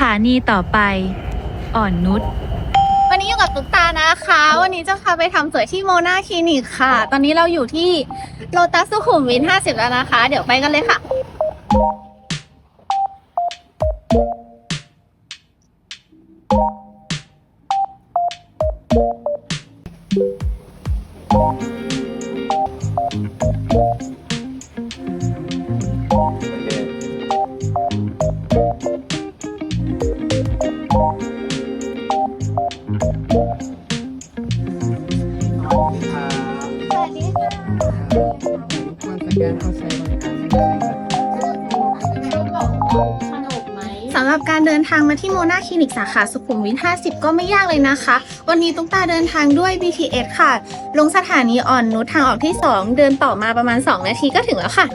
ถานีต่อไป อ่อนนุช วันนี้อยู่กับตุ๊กตานะคะ วันนี้จะพาไปทำสวยที่โมนาคลินิกค่ะ ตอนนี้เราอยู่ที่โลตัสสุขุมวิท50 แล้วนะคะ เดี๋ยวไปกันเลยค่ะส กันสแกนเข้าใช้บริการได้เลยครับสำหรับการเดินทางมาที่โมนาคลินิกสาขาสุขุมวิท 50 ก็ไม่ยากเลยนะคะ วันนี้ตุ๊กตาเดินทางด้วย BTS ค่ะ ลงสถานีอ่อนนุชทางออกที่ 2 เดินต่อมาประมาณ 2 นาทีก็ถึงแล้วค่ะ